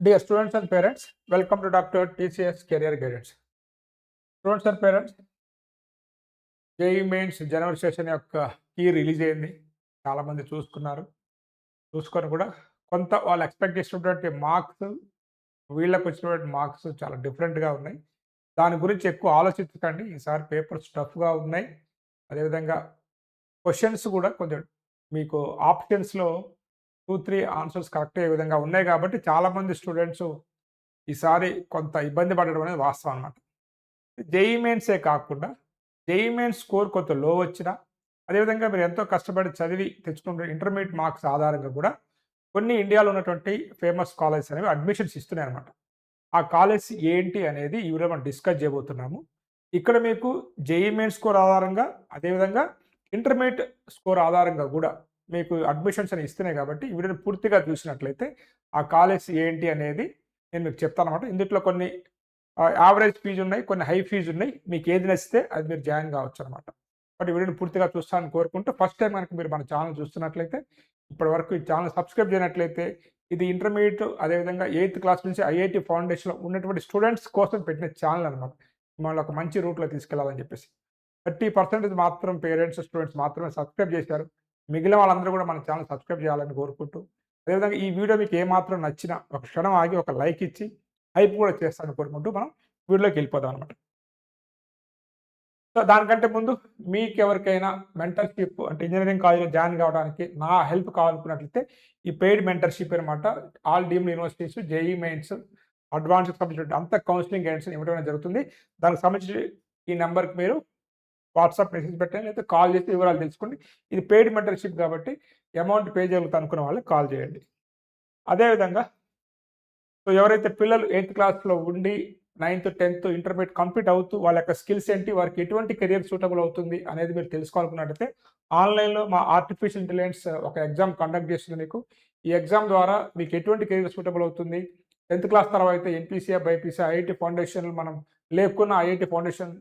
Dear students and parents, welcome to Dr. TCS Career Guidance. Students and parents JEE Mains January session యొక్క key release అయింది చాలామంది చూసుకున్నారు చూసుకొని కూడా కొంత వాళ్ళు ఎక్స్పెక్ట్ చేసినటువంటి మార్క్స్ వీళ్ళకి వచ్చినటువంటి మార్క్స్ చాలా డిఫరెంట్గా ఉన్నాయి దాని గురించి ఎక్కువ ఆలోచించకండి ఈసారి పేపర్స్ టఫ్గా ఉన్నాయి అదేవిధంగా క్వశ్చన్స్ కూడా కొంచెం మీకు ఆప్షన్స్లో టూ త్రీ ఆన్సర్స్ కరెక్ట్ అయ్యే విధంగా ఉన్నాయి కాబట్టి చాలామంది స్టూడెంట్స్ ఈసారి కొంత ఇబ్బంది పడడం అనేది వాస్తవం అనమాట జేఈ మెయిన్సే కాకుండా జేఈ మెయిన్స్ స్కోర్ కొంత లో వచ్చినా అదేవిధంగా మీరు ఎంతో కష్టపడి చదివి తెచ్చుకున్న ఇంటర్మీడియట్ మార్క్స్ ఆధారంగా కూడా కొన్ని ఇండియాలో ఉన్నటువంటి ఫేమస్ కాలేజెస్ అనేవి అడ్మిషన్స్ ఇస్తున్నాయి అనమాట ఆ కాలేజ్ ఏంటి అనేది ఈ వీడియో మనం డిస్కస్ చేయబోతున్నాము. ఇక్కడ మీకు జేఈ మెయిన్ స్కోర్ ఆధారంగా అదేవిధంగా ఇంటర్మీడియట్ స్కోర్ ఆధారంగా కూడా మీకు అడ్మిషన్స్ అని ఇస్తున్నాయి కాబట్టి ఈ వీడియోని పూర్తిగా చూసినట్లయితే ఆ కాలేజ్ ఏంటి అనేది నేను మీకు చెప్తాను అనమాట ఇందులో కొన్ని యావరేజ్ ఫీజు ఉన్నాయి కొన్ని హై ఫీజు ఉన్నాయి. మీకు ఏది నచ్చితే అది మీరు జాయిన్ కావచ్చు అనమాట బట్ ఈ వీడియోని పూర్తిగా చూస్తానని కోరుకుంటూ ఫస్ట్ టైం కనుక మీరు మన ఛానల్ చూస్తున్నట్లయితే ఇప్పటి వరకు ఈ ఛానల్ సబ్స్క్రైబ్ చేయనట్లయితే ఇది ఇంటర్మీడియట్ అదేవిధంగా ఎయిత్ క్లాస్ నుంచి ఐఐటి ఫౌండేషన్లో ఉన్నటువంటి స్టూడెంట్స్ కోసం పెట్టిన ఛానల్ అనమాట మిమ్మల్ని ఒక మంచి రూట్లో తీసుకెళ్ళాలని చెప్పేసి. థర్టీ పర్సెంటేజ్ మాత్రం పేరెంట్స్ స్టూడెంట్స్ మాత్రమే సబ్స్క్రైబ్ చేశారు. మిగిలిన వాళ్ళందరూ కూడా మన ఛానల్ సబ్స్క్రైబ్ చేయాలని కోరుకుంటూ అదేవిధంగా ఈ వీడియో మీకు ఏమాత్రం నచ్చినా ఒక క్షణం ఆగి ఒక లైక్ ఇచ్చి హైప్ కూడా చేస్తాను కోరుకుంటూ మనం వీడియోకి వెళ్ళిపోదాం అనమాట సో దానికంటే ముందు మీకు ఎవరికైనా మెంటర్షిప్ అంటే ఇంజనీరింగ్ కాలేజ్లో జాయిన్ కావడానికి నా హెల్ప్ కావాలనుకున్నట్లయితే ఈ పెయిడ్ మెంటర్షిప్ అనమాట all deemed universities JEE Mains అడ్వాన్స్కి సంబంధించిన అంత కౌన్సిలింగ్ గైడెన్స్ ఇవ్వడం జరుగుతుంది. దానికి సంబంధించి ఈ నెంబర్కి మీరు వాట్సాప్ మెసేజ్ పెట్టండి లేదా కాల్ చేసి వివరాలు తెలుసుకోండి ఇది పెయిడ్ మెంటర్షిప్ కాబట్టి అమౌంట్ పే చేయగలుగుతా అనుకున్న వాళ్ళకి కాల్ చేయండి. అదేవిధంగా సో ఎవరైతే పిల్లలు ఎయిత్ క్లాస్లో ఉండి నైన్త్ టెన్త్ ఇంటర్మీడియట్ కంప్లీట్ అవుతూ వాళ్ళ యొక్క స్కిల్స్ ఏంటి వారికి ఎటువంటి కెరియర్ సూటబుల్ అవుతుంది అనేది మీరు తెలుసుకోవాలనుకున్నట్టయితే ఆన్లైన్లో మా ఆర్టిఫిషియల్ ఇంటెలిజెన్స్ ఒక ఎగ్జామ్ కండక్ట్ చేస్తుంది మీకు. ఈ ఎగ్జామ్ ద్వారా మీకు ఎటువంటి కెరియర్ సూటబుల్ అవుతుంది? టెన్త్ క్లాస్ తర్వాత అయితే ఎంపీసీఆ బైపీసీ ఐఐటి ఫౌండేషన్లు మనం లేకున్న ఐఐటి ఫౌండేషన్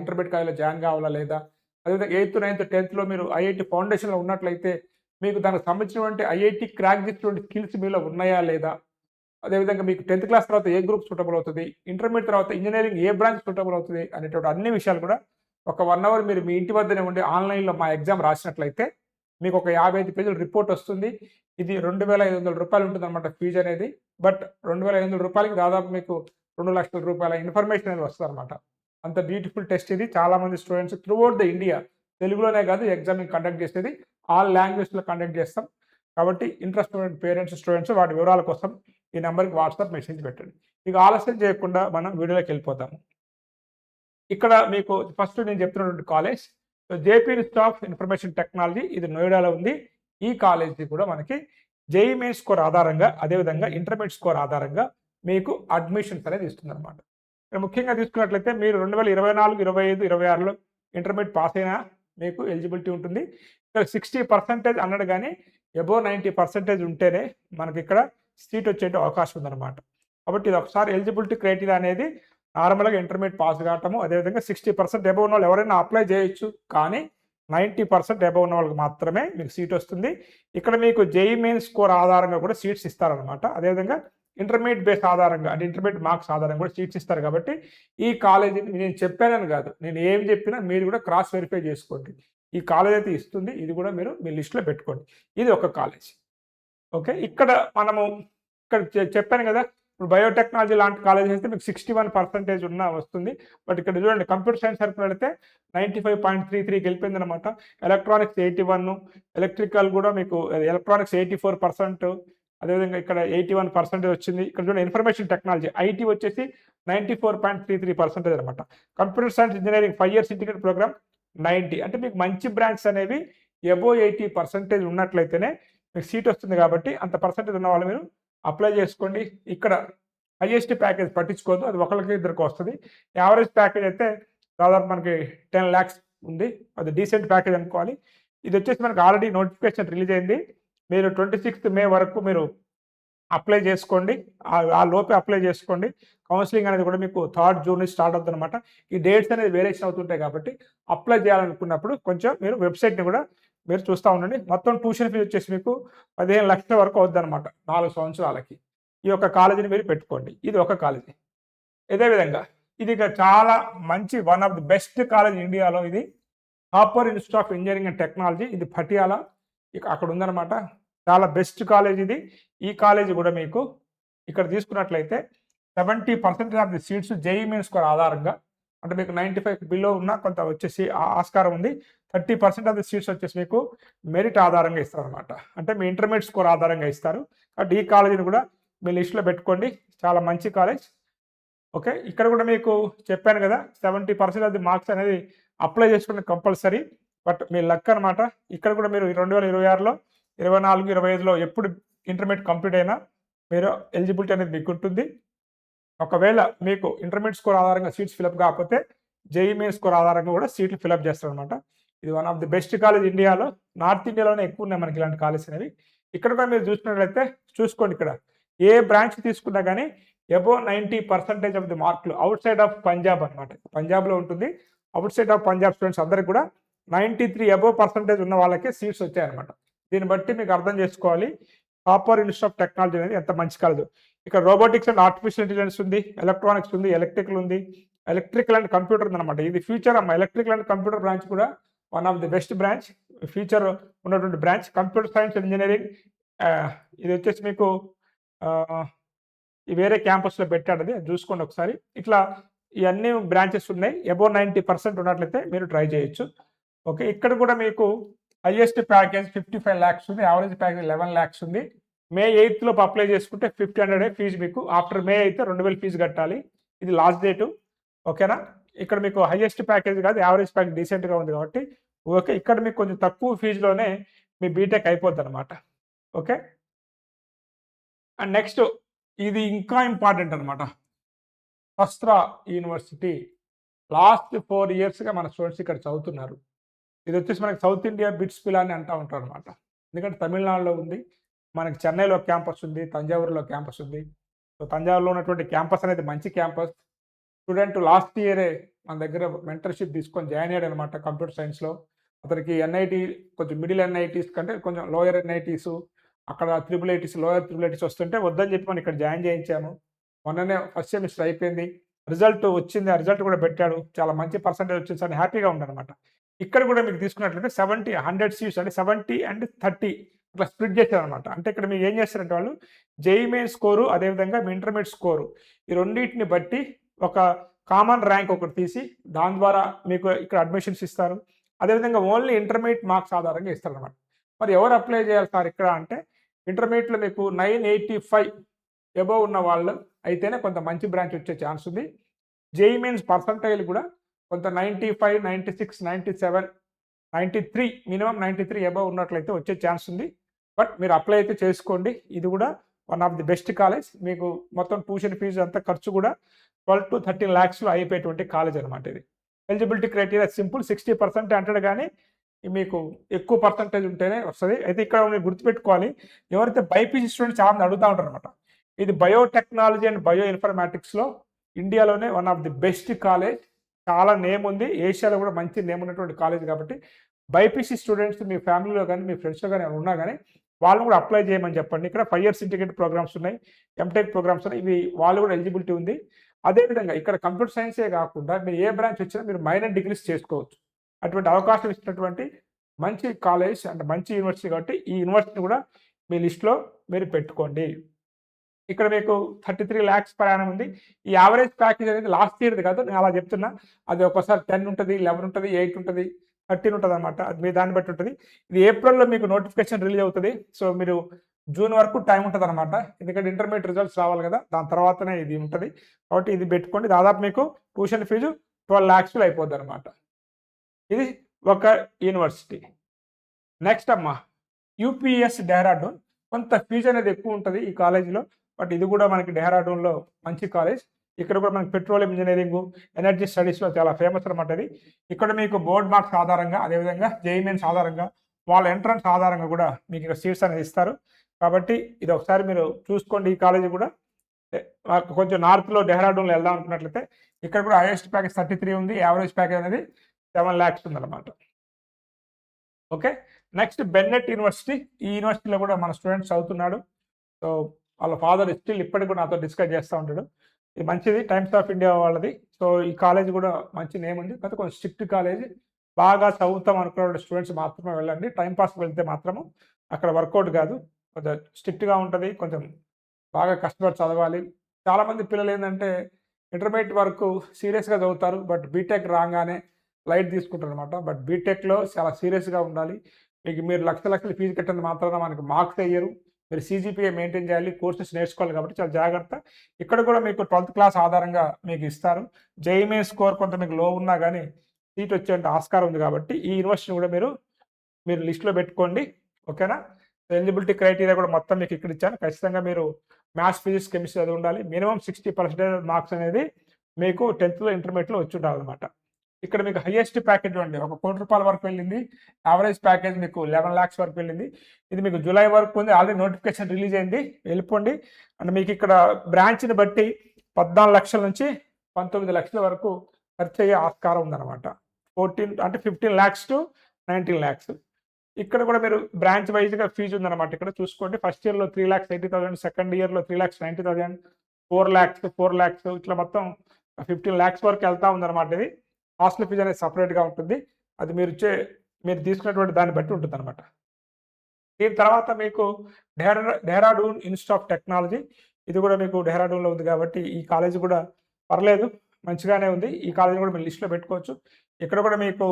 ఇంటర్మీడియట్ కాలేజ్లో జాయిన్ కావాలా లేదా? అదేవిధంగా ఎయిత్ నైన్త్ టెన్త్లో మీరు ఐఐటి ఫౌండేషన్లో ఉన్నట్లయితే మీకు దానికి సంబంధించినటువంటి ఐఐటి క్రాక్ చేసినటువంటి స్కిల్స్ మీలో ఉన్నాయా లేదా? అదేవిధంగా మీకు టెన్త్ క్లాస్ తర్వాత ఏ గ్రూప్ సూటబుల్ అవుతుంది? ఇంటర్మీడియట్ తర్వాత ఇంజనీరింగ్ ఏ బ్రాంచ్ సూటబుల్ అవుతుంది? అనేటువంటి అన్ని విషయాలు కూడా ఒక వన్ అవర్ మీరు మీ ఇంటి వద్దనే ఉండి ఆన్లైన్లో మా ఎగ్జామ్ రాసినట్లయితే మీకు ఒక యాభై ఐదు పేజీల రిపోర్ట్ వస్తుంది. ఇది రెండు వేల ఐదు వందల రూపాయలు ఉంటుంది అనమాట ఫీజు అనేది. బట్ రెండు వేల ఐదు వందల రూపాయలకి దాదాపు మీకు రెండు లక్షల రూపాయల ఇన్ఫర్మేషన్ అనేది వస్తుంది అనమాట అంత బ్యూటిఫుల్ టెస్ట్ ఇది. చాలామంది స్టూడెంట్స్ త్రూఅవుట్ ద ఇండియా తెలుగులోనే కాదు ఎగ్జామ్ కండక్ట్ చేసేది. ఆల్ లాంగ్వేజ్లో కండక్ట్ చేస్తాం. కాబట్టి ఇంట్రెస్ట్ పేరెంట్స్ స్టూడెంట్స్ వాటి వివరాల కోసం ఈ నెంబర్కి వాట్సాప్ మెసేజ్ పెట్టండి. ఇక ఆలస్యం చేయకుండా మనం వీడియోలోకి వెళ్ళిపోతాము. ఇక్కడ మీకు ఫస్ట్ నేను చెప్తున్నటువంటి college JP institute of information technology ఇది నోయిడాలో ఉంది. ఈ కాలేజీ కూడా మనకి జేఈ మెయిన్ స్కోర్ ఆధారంగా అదేవిధంగా ఇంటర్మీడియట్ స్కోర్ ఆధారంగా మీకు అడ్మిషన్స్ అనేది ఇస్తుంది అనమాట ముఖ్యంగా తీసుకున్నట్లయితే మీరు రెండు వేల ఇరవై నాలుగు ఇరవై ఐదు ఇరవై ఆరులో ఇంటర్మీడియట్ పాస్ అయినా మీకు ఎలిజిబిలిటీ ఉంటుంది. ఇక్కడ సిక్స్టీ పర్సెంటేజ్ అన్నాడు కానీ ఎబో నైంటీ పర్సెంటేజ్ ఉంటేనే మనకి ఇక్కడ సీట్ వచ్చే అవకాశం ఉందన్నమాట. కాబట్టి ఇది ఒకసారి ఎలిజిబిలిటీ క్రైటీరియా అనేది నార్మల్గా ఇంటర్మీడియట్ పాస్ కావటము అదేవిధంగా సిక్స్టీ పర్సెంట్ ఎబో ఉన్న వాళ్ళు ఎవరైనా అప్లై చేయొచ్చు కానీ నైంటీ పర్సెంట్ ఎబో ఉన్న వాళ్ళకి మాత్రమే మీకు సీట్ వస్తుంది. ఇక్కడ మీకు జేఈ మెయిన్ స్కోర్ ఆధారంగా కూడా సీట్స్ ఇస్తారనమాట అదేవిధంగా ఇంటర్మీడియట్ బేస్ ఆధారంగా అంటే ఇంటర్మీడియట్ మార్క్స్ ఆధారంగా కూడా సీట్స్ ఇస్తారు కాబట్టి ఈ కాలేజీని నేను చెప్పానని కాదు. నేను ఏం చెప్పినా మీరు కూడా క్రాస్ వెరిఫై చేసుకోండి. ఈ కాలేజ్ అయితే ఇస్తుంది ఇది కూడా మీరు మీ లిస్ట్లో పెట్టుకోండి. ఇది ఒక కాలేజ్ ఓకే ఇక్కడ మనము ఇక్కడ చెప్పాను కదా ఇప్పుడు బయోటెక్నాలజీ లాంటి కాలేజ్ అయితే మీకు సిక్స్టీ వన్ పర్సెంటేజ్ ఉన్న వస్తుంది. బట్ ఇక్కడ చూడండి కంప్యూటర్ సైన్స్ సర్కిల్ వెళితే నైంటీ ఫైవ్ పాయింట్ త్రీ త్రీకి వెళ్ళిపోయింది అనమాట ఎలక్ట్రానిక్స్ ఎయిటీ వన్ ఎలక్ట్రికల్ కూడా మీకు ఎలక్ట్రానిక్స్ ఎయిటీ ఫోర్ పర్సెంట్ అదేవిధంగా ఇక్కడ ఎయిటీ వన్ పర్సెంటేజ్ వచ్చింది. ఇక్కడ చూడండి ఇన్ఫర్మేషన్ టెక్నాలజీ ఐటీ వచ్చేసి ninety four point three three percentage అనమాట. Computer science engineering five years integrate program ninety అంటే మీకు మంచి బ్రాండ్స్ అనేవి ఎబో ఎయిటీ పర్సెంటేజ్ ఉన్నట్లయితేనే మీకు సీట్ వస్తుంది కాబట్టి అంత పర్సెంటేజ్ ఉన్న వాళ్ళు మీరు అప్లై చేసుకోండి. ఇక్కడ హైయెస్ట్ ప్యాకేజ్ పట్టించుకోవద్దు. అది ఒకరికి ఇద్దరికి వస్తుంది. యావరేజ్ ప్యాకేజ్ అయితే దాదాపు మనకి టెన్ ల్యాక్స్ ఉంది. అది డీసెంట్ ప్యాకేజ్ అనుకోవాలి. ఇది వచ్చేసి మనకి ఆల్రెడీ నోటిఫికేషన్ రిలీజ్ అయింది. మీరు ట్వంటీ సిక్స్త్ మే వరకు మీరు అప్లై చేసుకోండి. ఆ లోపే అప్లై చేసుకోండి. కౌన్సిలింగ్ అనేది కూడా మీకు థర్డ్ జూన్ నుంచి స్టార్ట్ అవుతుంది అనమాట ఈ డేట్స్ అనేది వేరియేషన్ అవుతుంటాయి కాబట్టి అప్లై చేయాలనుకున్నప్పుడు కొంచెం మీరు వెబ్సైట్ని కూడా మీరు చూస్తూ ఉండండి. మొత్తం ట్యూషన్ ఫీజు వచ్చేసి మీకు పదిహేను లక్షల వరకు అవుద్ది నాలుగు సంవత్సరాలకి. ఈ యొక్క కాలేజీని మీరు పెట్టుకోండి. ఇది ఒక కాలేజీ. ఇదే విధంగా ఇది ఇక చాలా మంచి one of the best college ఇండియాలో ఇది. Thapar institute of engineering and technology. ఇది పటియాలా. ఇక అక్కడ ఉందన్నమాట. చాలా బెస్ట్ కాలేజ్ ఇది. ఈ కాలేజీ కూడా మీకు ఇక్కడ తీసుకున్నట్లయితే seventy percent of the seats JEE main score ఆధారంగా అంటే మీకు నైంటీ ఫైవ్ బిలో ఉన్న కొంత వచ్చేసి ఆస్కారం ఉంది. Thirty percent of the seats వచ్చేసి మీకు మెరిట్ ఆధారంగా ఇస్తారు అనమాట అంటే మీ ఇంటర్మీడియట్ స్కోర్ ఆధారంగా ఇస్తారు. కాబట్టి ఈ కాలేజీని కూడా మీ లిస్ట్లో పెట్టుకోండి. చాలా మంచి కాలేజ్ ఓకే ఇక్కడ కూడా మీకు చెప్పాను కదా seventy percent of the marks అనేది అప్లై చేసుకునే కంపల్సరీ బట్ మీ లక్ అనమాట ఇక్కడ కూడా మీరు రెండు వేల ఇరవై ఆరులో ఇరవై నాలుగు ఇరవై ఐదులో ఎప్పుడు ఇంటర్మీడియట్ కంప్లీట్ అయినా మీరు ఎలిజిబిలిటీ అనేది మీకు ఉంటుంది ఒకవేళ మీకు ఇంటర్మీడియట్ స్కోర్ ఆధారంగా సీట్స్ ఫిలప్ కాకపోతే జేఈ మెయిన్ స్కోర్ ఆధారంగా కూడా సీట్లు ఫిలప్ చేస్తారు అనమాట ఇది one of the best college ఇండియాలో నార్త్ ఇండియాలోనే ఎక్కువ ఉన్నాయి మనకి ఇలాంటి కాలేజ్ అనేవి. ఇక్కడ కూడా మీరు చూసినట్లయితే చూసుకోండి ఇక్కడ. ఏ బ్రాంచ్ తీసుకున్నా కానీ above ninety percentage of the మార్కులు అవుట్ సైడ్ ఆఫ్ పంజాబ్ అనమాట పంజాబ్లో ఉంటుంది. Outside of Punjab students అందరికి కూడా నైంటీ త్రీ అబో పర్సంటేజ్ ఉన్న వాళ్ళకే సీట్స్ వచ్చాయన్నమాట. దీన్ని బట్టి మీకు అర్థం చేసుకోవాలి. కాపర్ ఇన్స్టిట్యూట్ ఆఫ్ టెక్నాలజీ అనేది ఎంత మంచి కాదు ఇక్కడ రోబోటిక్స్ అండ్ ఆర్టిఫిషియల్ ఇంటెలిజెన్స్ ఉంది ఎలక్ట్రానిక్స్ ఉంది ఎలక్ట్రికల్ ఉంది ఎలక్ట్రికల్ అండ్ కంప్యూటర్ ఉంది అనమాట ఇది ఫ్యూచర్ అమ్మ ఎలక్ట్రికల్ అండ్ కంప్యూటర్ బ్రాంచ్ కూడా one of the best branch future ఉన్నటువంటి బ్రాంచ్ కంప్యూటర్ సైన్స్ ఇంజనీరింగ్ ఇది వచ్చేసి మీకు ఈ వేరే క్యాంపస్లో పెట్టాడు అది చూసుకోండి ఒకసారి. ఇట్లా ఇవన్నీ బ్రాంచెస్ ఉన్నాయి. ఎబో నైంటీ పర్సెంట్ ఉన్నట్లయితే మీరు ట్రై చేయొచ్చు. ఓకే ఇక్కడ కూడా మీకు highest package fifty five lakhs ఉంది. యావరేజ్ ప్యాకేజ్ లెవెన్ ల్యాక్స్ ఉంది. మే ఎయిత్ లోపు అప్లై చేసుకుంటే ఫిఫ్టీ హండ్రెడ్ ఫీజు మీకు. ఆఫ్టర్ మే అయితే రెండు వేలు ఫీజు కట్టాలి. ఇది లాస్ట్ డేటు ఓకేనా ఇక్కడ మీకు హైయెస్ట్ ప్యాకేజ్ కాదు యావరేజ్ ప్యాకేజ్ డీసెంట్గా ఉంది కాబట్టి ఓకే ఇక్కడ మీకు కొంచెం తక్కువ ఫీజులోనే మీ బీటెక్ అయిపోద్ది అనమాట ఓకే అండ్ నెక్స్ట్ ఇది ఇంకా ఇంపార్టెంట్ అనమాట వస్త్ర యూనివర్సిటీ లాస్ట్ ఫోర్ ఇయర్స్గా మన స్టూడెంట్స్ ఇక్కడ చదువుతున్నారు. ఇది వచ్చేసి మనకి సౌత్ ఇండియా బిట్స్ పిలా అని అంటూ ఉంటారు అనమాట ఎందుకంటే తమిళనాడులో ఉంది. మనకి చెన్నైలో క్యాంపస్ ఉంది. తంజావూరులో క్యాంపస్ ఉంది. సో తంజావూరులో ఉన్నటువంటి క్యాంపస్ అనేది మంచి క్యాంపస్. స్టూడెంట్ లాస్ట్ ఇయరే మన దగ్గర మెంటర్షిప్ తీసుకొని జాయిన్ అయ్యాడు అనమాట కంప్యూటర్ సైన్స్లో. అతనికి ఎన్ఐటి కొంచెం మిడిల్ ఎన్ఐటీస్ కంటే కొంచెం లోయర్ ఎన్ఐటీస్ అక్కడ triple ITs lower triple ITs వస్తుంటే వద్దని చెప్పి మనం ఇక్కడ జాయిన్ చేయించాము. మొన్ననే ఫస్ట్ సెమిస్టర్ అయిపోయింది. రిజల్ట్ వచ్చింది. ఆ రిజల్ట్ కూడా పెట్టాడు. చాలా మంచి పర్సంటేజ్ వచ్చింది. సార్ హ్యాపీగా ఉండనమాట ఇక్కడ కూడా మీకు తీసుకున్నట్లయితే సెవెంటీ హండ్రెడ్ సీట్స్ అంటే సెవెంటీ అండ్ థర్టీ ఇట్లా స్ప్లిట్ చేశారు అనమాట అంటే ఇక్కడ మీరు ఏం చేస్తారంటే వాళ్ళు జేఈ మెయిన్ స్కోరు అదేవిధంగా మీ ఇంటర్మీడియట్ స్కోరు ఈ రెండింటిని బట్టి ఒక కామన్ ర్యాంక్ ఒకటి తీసి దాని ద్వారా మీకు ఇక్కడ అడ్మిషన్స్ ఇస్తారు. అదేవిధంగా ఓన్లీ ఇంటర్మీడియట్ మార్క్స్ ఆధారంగా ఇస్తారు అనమాట మరి ఎవరు అప్లై చేయాలి సార్ ఇక్కడ అంటే ఇంటర్మీడియట్లో మీకు నైన్ ఎయిటీ ఫైవ్ ఎబోవ్ ఉన్న వాళ్ళు అయితేనే కొంత మంచి బ్రాంచ్ వచ్చే ఛాన్స్ ఉంది. జేఈ మెయిన్స్ పర్సంటైల్ కూడా కొంత ninety five ninety six ninety seven ninety three minimum ninety three above ఉన్నట్లయితే వచ్చే ఛాన్స్ ఉంది. బట్ మీరు అప్లై అయితే చేసుకోండి. ఇది కూడా one of the best college. మీకు మొత్తం ట్యూషన్ ఫీజు అంతా ఖర్చు కూడా ట్వెల్వ్ టు థర్టీన్ ల్యాక్స్లో అయిపోయేటువంటి కాలేజ్ అనమాట ఇది. Eligibility criteria simple sixty percent అంటాడు కానీ మీకు ఎక్కువ పర్సంటేజ్ ఉంటేనే వస్తుంది. అయితే ఇక్కడ మీరు గుర్తుపెట్టుకోవాలి. ఎవరైతే బైపీసీ స్టూడెంట్స్ చాలా మంది అడుగుతూ ఉంటారు అనమాట ఇది బయోటెక్నాలజీ అండ్ బయో ఇన్ఫర్మాటిక్స్లో ఇండియాలోనే one of the best college. చాలా నేమ్ ఉంది. ఏషియాలో కూడా మంచి నేమ్ ఉన్నటువంటి కాలేజ్ కాబట్టి బైపీసీ స్టూడెంట్స్ మీ ఫ్యామిలీలో కానీ మీ ఫ్రెండ్స్లో కానీ ఉన్నా కానీ వాళ్ళు కూడా అప్లై చేయమని చెప్పండి. ఇక్కడ ఫైవ్ ఇయర్స్ ఇంటిగ్రేట్ ప్రోగ్రామ్స్ ఉన్నాయి ఎంటెక్ ప్రోగ్రామ్స్ ఉన్నాయి. ఇవి వాళ్ళు కూడా ఎలిజిబిలిటీ ఉంది. అదేవిధంగా ఇక్కడ కంప్యూటర్ సైన్సే కాకుండా మీరు ఏ బ్రాంచ్ వచ్చినా మీరు మైనర్ డిగ్రీస్ చేసుకోవచ్చు. అటువంటి అవకాశం ఇచ్చినటువంటి మంచి కాలేజ్ అండ్ మంచి యూనివర్సిటీ కాబట్టి ఈ యూనివర్సిటీ కూడా మీ లిస్ట్లో మీరు పెట్టుకోండి. ఇక్కడ మీకు థర్టీ త్రీ ల్యాక్స్ ప్రయాణం ఉంది. ఈ యావరేజ్ ప్యాకేజ్ అనేది లాస్ట్ ఇయర్ది కాదు నేను అలా చెప్తున్నా. అది ఒకసారి టెన్ ఉంటుంది లెవెన్ ఉంటుంది ఎయిట్ ఉంటుంది థర్టీన్ ఉంటుంది అనమాట అది మీ దాన్ని బట్టి ఉంటుంది. ఇది ఏప్రిల్లో మీకు నోటిఫికేషన్ రిలీజ్ అవుతుంది. సో మీరు జూన్ వరకు టైం ఉంటుంది అనమాట ఎందుకంటే ఇంటర్మీడియట్ రిజల్ట్స్ రావాలి కదా దాని తర్వాతనే ఇది ఉంటుంది. కాబట్టి ఇది పెట్టుకోండి. దాదాపు మీకు ట్యూషన్ ఫీజు ట్వెల్వ్ ల్యాక్స్లో అయిపోద్ది అనమాట ఇది ఒక యూనివర్సిటీ నెక్స్ట్ అమ్మా యూపీఎస్ డెహ్రాడూన్ కొంత ఫీజు అనేది ఎక్కువ ఉంటుంది ఈ కాలేజీలో బట్ ఇది కూడా మనకి డెహ్రాడూన్లో మంచి కాలేజ్. ఇక్కడ కూడా మనకి పెట్రోలియం ఇంజనీరింగ్ ఎనర్జీ స్టడీస్లో చాలా ఫేమస్ అనమాట ఇది. ఇక్కడ మీకు బోర్డ్ మార్క్స్ ఆధారంగా అదేవిధంగా జేఈమెన్స్ ఆధారంగా వాళ్ళ ఎంట్రన్స్ ఆధారంగా కూడా మీకు ఇక్కడ సీట్స్ అనేది ఇస్తారు. కాబట్టి ఇది ఒకసారి మీరు చూసుకోండి ఈ కాలేజీ కూడా. కొంచెం నార్త్లో డెహ్రాడూన్లో వెళ్దాం అనుకున్నట్లయితే ఇక్కడ కూడా హైయెస్ట్ ప్యాకేజ్ థర్టీ త్రీ ఉంది. యావరేజ్ ప్యాకేజ్ అనేది సెవెన్ ల్యాక్స్ ఉందన్నమాట. ఓకే? నెక్స్ట్ బెన్నెట్ యూనివర్సిటీ ఈ యూనివర్సిటీలో కూడా మన స్టూడెంట్స్ చదువుతున్నాడు. సో వాళ్ళ ఫాదర్ స్టిల్ ఇప్పటికి కూడా నాతో డిస్కస్ చేస్తూ ఉంటాడు. ఇది మంచిది టైమ్స్ ఆఫ్ ఇండియా వాళ్ళది. సో ఈ కాలేజ్ కూడా మంచి నేమ్ ఉంది. కాకపోతే కొంచెం స్ట్రిక్ట్ కాలేజ్ బాగా చదువుతాం అనుకున్న స్టూడెంట్స్ మాత్రమే వెళ్ళండి. టైం పాస్ వెళ్తే మాత్రము అక్కడ వర్కౌట్ కాదు. కొంచెం స్ట్రిక్ట్గా ఉంటుంది. కొంచెం బాగా కష్టపడి చదవాలి. చాలామంది పిల్లలు ఏంటంటే ఇంటర్మీడియట్ వరకు సీరియస్గా చదువుతారు. బట్ బీటెక్ రాగానే లైట్ తీసుకుంటారు అనమాట బట్ బీటెక్లో చాలా సీరియస్గా ఉండాలి. మీకు మీరు లక్ష లక్షలు ఫీజు కట్టింది మాత్రాన మనకి మార్క్స్ అయ్యారు మీరు సీజీపీఏ మెయింటైన్ చేయాలి కోర్సెస్ నేర్చుకోవాలి కాబట్టి చాలా జాగ్రత్త. ఇక్కడ కూడా మీకు ట్వెల్త్ క్లాస్ ఆధారంగా మీకు ఇస్తారు. జేఈమే స్కోర్ కొంత మీకు లో ఉన్నా కానీ సీట్ వచ్చేంత ఆస్కారం ఉంది కాబట్టి ఈ యూనివర్సిటీ కూడా మీరు మీరు లిస్ట్లో పెట్టుకోండి. ఓకేనా ఎలిజిబిలిటీ క్రైటీరియా కూడా మొత్తం మీకు ఇక్కడ ఇచ్చాను. ఖచ్చితంగా మీరు మ్యాథ్స్ ఫిజిక్స్ కెమిస్ట్రీ అది ఉండాలి. మినిమం సిక్స్టీ పర్సెంటేజ్ మార్క్స్ అనేది మీకు టెన్త్లో ఇంటర్మీడియట్లో వచ్చి ఉండాలన్నమాట. ఇక్కడ మీకు హైయెస్ట్ ప్యాకేజ్ అండి. ఒక కోటి రూపాయల వరకు వెళ్ళింది. యావరేజ్ ప్యాకేజ్ మీకు లెవెన్ ల్యాక్స్ వరకు వెళ్ళింది. ఇది మీకు జూలై వరకు ఉంది. ఆల్రెడీ నోటిఫికేషన్ రిలీజ్ అయింది. వెళ్ళిపోండి. అండ్ మీకు ఇక్కడ బ్రాంచ్ని బట్టి పద్నాలుగు లక్షల నుంచి పంతొమ్మిది లక్షల వరకు ఖర్చు అయ్యే ఆస్కారం ఉందన్నమాట. ఫోర్టీన్ అంటే fifteen lakhs to nineteen lakhs ఇక్కడ కూడా మీరు బ్రాంచ్ వైజ్గా ఫీజు ఉందన్నమాట. ఇక్కడ చూసుకోండి. ఫస్ట్ ఇయర్లో three lakhs eighty thousand second ఇయర్లో three lakhs ninety thousand four lakhs four lakhs ఇట్లా మొత్తం ఫిఫ్టీన్ ల్యాక్స్ వరకు వెళ్తా ఉందన్నమాట ఇది. హాస్టల్ ఫీజు అనేది సపరేట్గా ఉంటుంది. అది మీరు చే మీరు తీసుకున్నటువంటి దాన్ని బట్టి ఉంటుంది అనమాట దీని తర్వాత మీకు Dehra Dehradun institute of technology. ఇది కూడా మీకు డెహ్రాడూన్లో ఉంది కాబట్టి ఈ కాలేజ్ కూడా పర్లేదు మంచిగానే ఉంది. ఈ కాలేజ్ కూడా మీరు లిస్ట్లో పెట్టుకోవచ్చు. ఇక్కడ కూడా మీకు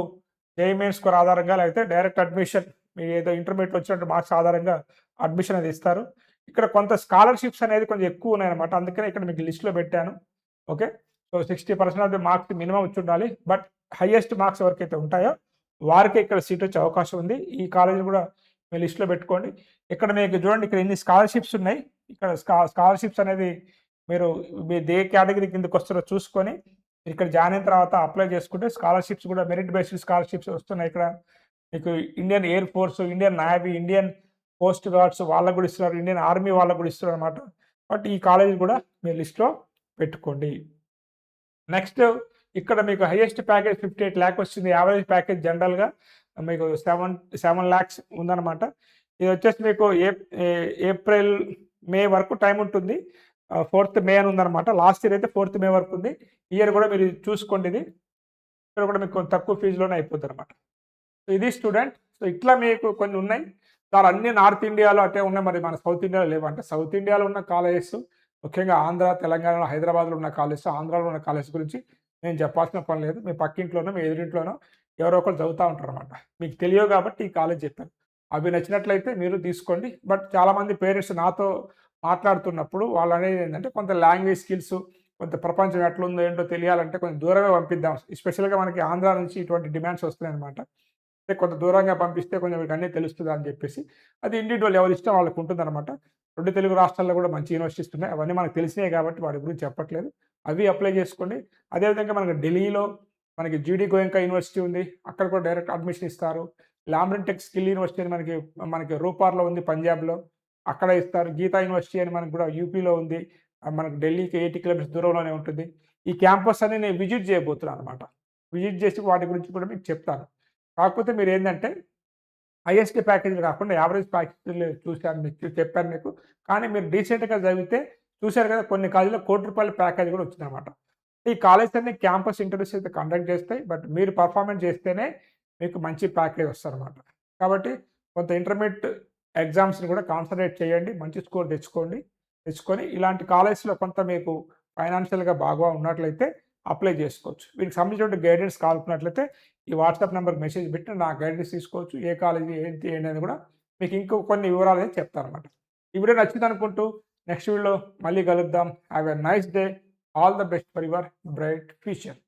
జేఈమెయిన్ స్కోర్ ఆధారంగా లేకపోతే డైరెక్ట్ అడ్మిషన్ మీరు ఏదో ఇంటర్మీడియట్ వచ్చినట్టు మార్క్స్ ఆధారంగా అడ్మిషన్ అనేది ఇస్తారు. ఇక్కడ కొంత స్కాలర్షిప్స్ అనేది కొంచెం ఎక్కువ ఉన్నాయన్నమాట. అందుకనే ఇక్కడ మీకు లిస్ట్లో పెట్టాను. Okay? So sixty percent of the marks minimum వచ్చి ఉండాలి. బట్ హైయెస్ట్ మార్క్స్ ఎవరికైతే ఉంటాయో వారికి ఇక్కడ సీట్ వచ్చే అవకాశం ఉంది. ఈ కాలేజ్ కూడా మీ లిస్ట్లో పెట్టుకోండి. ఇక్కడ మీకు చూడండి ఇక్కడ ఎన్ని స్కాలర్షిప్స్ ఉన్నాయి. ఇక్కడ స్కా స్కాలర్షిప్స్ అనేది మీరు మీ ఏ కేటగిరీ కిందకి వస్తారో చూసుకొని ఇక్కడ జాయిన్ అయిన తర్వాత అప్లై చేసుకుంటే స్కాలర్షిప్స్ కూడా మెరిట్ బేస్డ్ స్కాలర్షిప్స్ వస్తున్నాయి ఇక్కడ. మీకు Indian air force Indian navy Indian coast guards వాళ్ళకు కూడా ఇస్తున్నారు. ఇండియన్ ఆర్మీ వాళ్ళకు కూడా ఇస్తున్నారు అనమాట బట్ ఈ కాలేజీ కూడా మీ లిస్ట్లో పెట్టుకోండి. నెక్స్ట్ ఇక్కడ మీకు highest package fifty eight lakh వస్తుంది యావరేజ్ ప్యాకేజ్ జనరల్గా మీకు సెవెన్ సెవెన్ ల్యాక్స్ ఉందన్నమాట. ఇది వచ్చేసి మీకు ఏప్రిల్ మే వరకు టైం ఉంటుంది. ఫోర్త్ మే అని ఉందన్నమాట. లాస్ట్ ఇయర్ అయితే ఫోర్త్ మే వరకు ఉంది. ఇయర్ కూడా మీరు చూసుకోండి ఇది. ఇక్కడ కూడా మీకు తక్కువ ఫీజులోనే అయిపోతుంది అనమాట సో ఇది స్టూడెంట్. సో ఇట్లా మీకు కొన్ని ఉన్నాయి. దాని అన్ని నార్త్ ఇండియాలో అట్టే ఉన్నాయి. మరి మన సౌత్ ఇండియాలో లేవంటే. సౌత్ ఇండియాలో ఉన్న కాలేజెస్ ముఖ్యంగా ఆంధ్ర తెలంగాణలో హైదరాబాద్లో ఉన్న కాలేజెస్ ఆంధ్రాలో ఉన్న కాలేజెస్ గురించి నేను చెప్పాల్సిన పని లేదు. మీ పక్కింట్లోనో మీ ఎదురింట్లోనో ఎవరో ఒకరు చదువుతూ ఉంటారు అనమాట మీకు తెలియదు కాబట్టి ఈ కాలేజ్ చెప్పాను. అవి నచ్చినట్లయితే మీరు తీసుకోండి. బట్ చాలామంది పేరెంట్స్ నాతో మాట్లాడుతున్నప్పుడు వాళ్ళు అనేది ఏంటంటే కొంత లాంగ్వేజ్ స్కిల్స్ కొంత ప్రపంచం ఎట్లుందో ఏంటో తెలియాలంటే కొంచెం దూరమే పంపిద్దాం. ఎస్పెషల్గా మనకి ఆంధ్ర నుంచి ఇటువంటి డిమాండ్స్ వస్తున్నాయి అనమాట కొంత దూరంగా పంపిస్తే కొంచెం మీకు అన్నీ తెలుస్తుంది అని చెప్పేసి. అది ఇండివిజువల్ ఎవరి ఇష్టం వాళ్ళకి ఉంటుందన్నమాట. రెండు తెలుగు రాష్ట్రాల్లో కూడా మంచి యూనివర్సిటీస్ ఉన్నాయి అవన్నీ మనకు తెలిసినాయి కాబట్టి వాటి గురించి చెప్పట్లేదు. అవి అప్లై చేసుకోండి. అదేవిధంగా మనకి ఢిల్లీలో మనకి జీడీ గోయంకా యూనివర్సిటీ ఉంది. అక్కడ కూడా డైరెక్ట్ అడ్మిషన్ ఇస్తారు. లాంబ్రిన్ టెక్ స్కిల్ యూనివర్సిటీ అని మనకి మనకి రూపార్లో ఉంది పంజాబ్లో. అక్కడ ఇస్తారు. గీతా యూనివర్సిటీ అని మనకు కూడా యూపీలో ఉంది. మనకు ఢిల్లీకి ఎయిటీ కిలోమీటర్స్ దూరంలోనే ఉంటుంది. ఈ క్యాంపస్ అని నేను విజిట్ చేయబోతున్నాను అనమాట విజిట్ చేసి వాటి గురించి కూడా మీకు చెప్తాను. కాకపోతే మీరు ఏంటంటే హైయెస్ట్ ప్యాకేజీలు కాకుండా యావరేజ్ ప్యాకేజీలు చూశాను మీకు చెప్పాను మీకు. కానీ మీరు డీసెంట్గా చదివితే చూశారు కదా కొన్ని కాలేజీలో కోటి రూపాయల ప్యాకేజ్ కూడా వచ్చిందన్నమాట. ఈ కాలేజ్ అన్ని క్యాంపస్ ఇంటర్వ్యూస్ అయితే కండక్ట్ చేస్తాయి బట్ మీరు పర్ఫార్మెన్స్ చేస్తేనే మీకు మంచి ప్యాకేజ్ వస్తారన్నమాట కాబట్టి కొంత ఇంటర్మీడియట్ ఎగ్జామ్స్ని కూడా కాన్సన్ట్రేట్ చేయండి మంచి స్కోర్ తెచ్చుకోండి తెచ్చుకొని ఇలాంటి కాలేజ్లో కొంత మీకు ఫైనాన్షియల్గా బాగా ఉన్నట్లయితే అప్లై చేసుకోవచ్చు. వీటికి సంబంధించిన గైడెన్స్ కావాలనుకున్నట్లయితే ఈ వాట్సాప్ నెంబర్కి మెసేజ్ పెట్టి నా గైడెన్స్ తీసుకోవచ్చు. ఏ కాలేజీ ఏంటి ఏంటి అని కూడా మీకు ఇంకో కొన్ని వివరాలు అనేది చెప్తారనమాట ఈ వీడియో నచ్చింది అనుకుంటూ నెక్స్ట్ వీడియోలో మళ్ళీ కలుద్దాం. Have a nice day all the best for your bright future